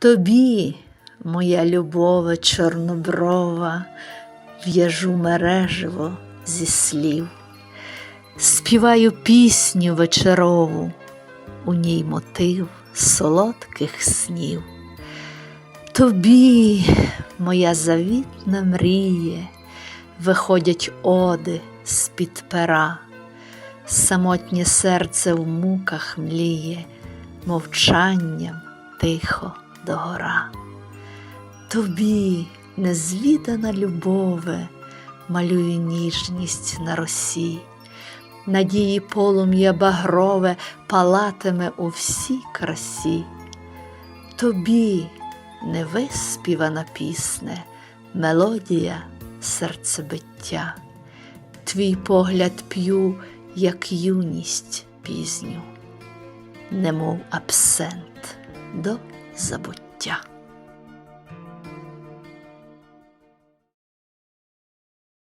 Тобі, моя любове чорноброва, в'яжу мереживо зі слів, співаю пісню вечорову, у ній мотив солодких снів. Тобі, моя завітна мріє, виходять оди з-під пера, самотнє серце в муках мліє, мовчанням тихо догора. Тобі, незвідана любове, малюю ніжність на росі, надії полум'я багрове палатиме у всій красі. Тобі невиспівана пісне, мелодія серцебиття, твій погляд п'ю, як юність пізню, немов абсент до забуття.